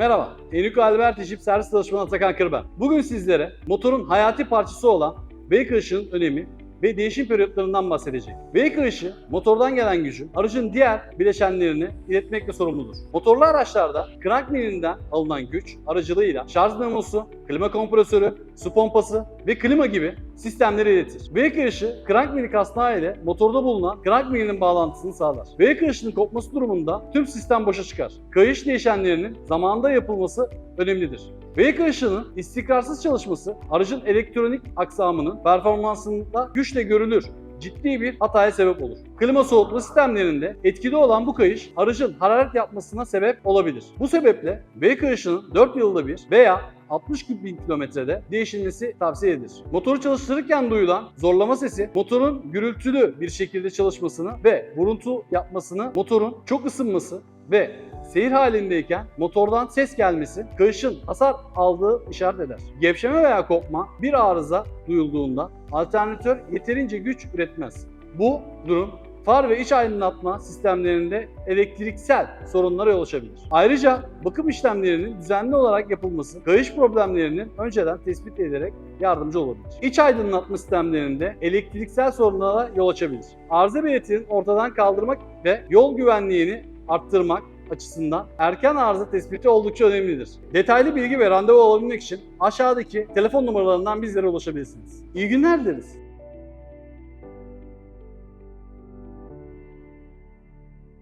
Merhaba, Enrico Alberti Jeep servis danışmanı Atakan Kır ben. Bugün sizlere motorun hayati parçası olan Wake ışığın önemi ve değişim periyotlarından bahsedeceğim. Wake ışığı, motordan gelen gücü aracın diğer bileşenlerini iletmekle sorumludur. Motorlu araçlarda crank milinden alınan güç aracılığıyla şarj memosu, klima kompresörü, su pompası ve klima gibi sistemleri iletir. Wake ışığı crank mili kasnağı ile motorda bulunan crank milinin bağlantısını sağlar. Wake ışığının kopması durumunda tüm sistem boşa çıkar. Kayış değişenlerinin zamanında yapılması önemlidir. Wake ışığının istikrarsız çalışması aracın elektronik aksamının performansında güçle görülür ciddi bir hataya sebep olur. Klima soğutma sistemlerinde etkili olan bu kayış aracın hararet yapmasına sebep olabilir. Bu sebeple wake ışığının 4 yılda bir veya 60 bin kilometrede değişilmesi tavsiye edilir. Motoru çalıştırırken duyulan zorlama sesi motorun gürültülü bir şekilde çalışmasını ve vuruntu yapmasını, motorun çok ısınması ve seyir halindeyken motordan ses gelmesi kayışın hasar aldığı işaret eder. Gevşeme veya kopma bir arıza duyulduğunda alternatör yeterince güç üretmez. Bu durum far ve iç aydınlatma sistemlerinde elektriksel sorunlara yol açabilir. Ayrıca bakım işlemlerinin düzenli olarak yapılması kayış problemlerinin önceden tespit edilerek yardımcı olabilir. İç aydınlatma sistemlerinde elektriksel sorunlara yol açabilir. Arıza belirtilerini ortadan kaldırmak ve yol güvenliğini arttırmak açısından erken arıza tespiti oldukça önemlidir. Detaylı bilgi ve randevu alabilmek için aşağıdaki telefon numaralarından bizlere ulaşabilirsiniz. İyi günler dileriz.